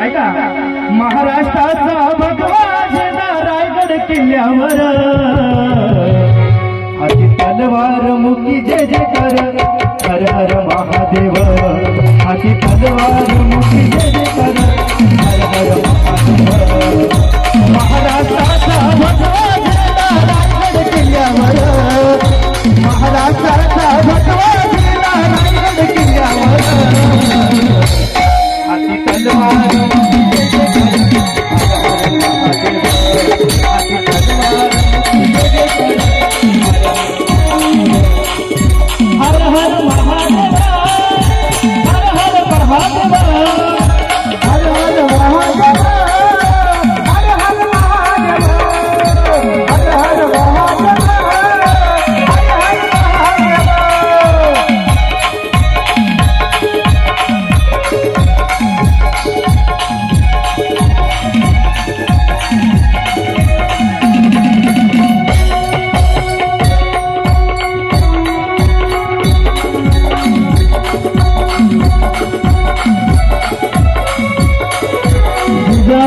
ऐका. महाराष्ट्राचा भगवान रायगड किल्ल्यावर. आधी तलवार मुखी जे जे कर हर हर महादेव. आधी तलवार मुकी जे जे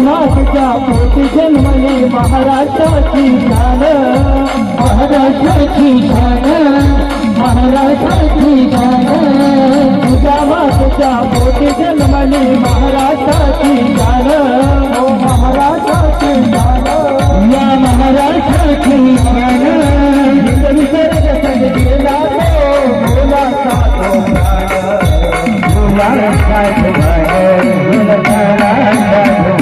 नागच्या पोटी जन्मले महाराष्ट्राची शान महाराष्ट्राची शान महाराष्ट्राची शान तुझ्या पोटी जन्मले महाराष्ट्राची शान महाराष्ट्राची शान या महाराष्ट्राची शान विसर्ग संगीला बोला सातो गाणं बोला सातो गाणं बोला सातो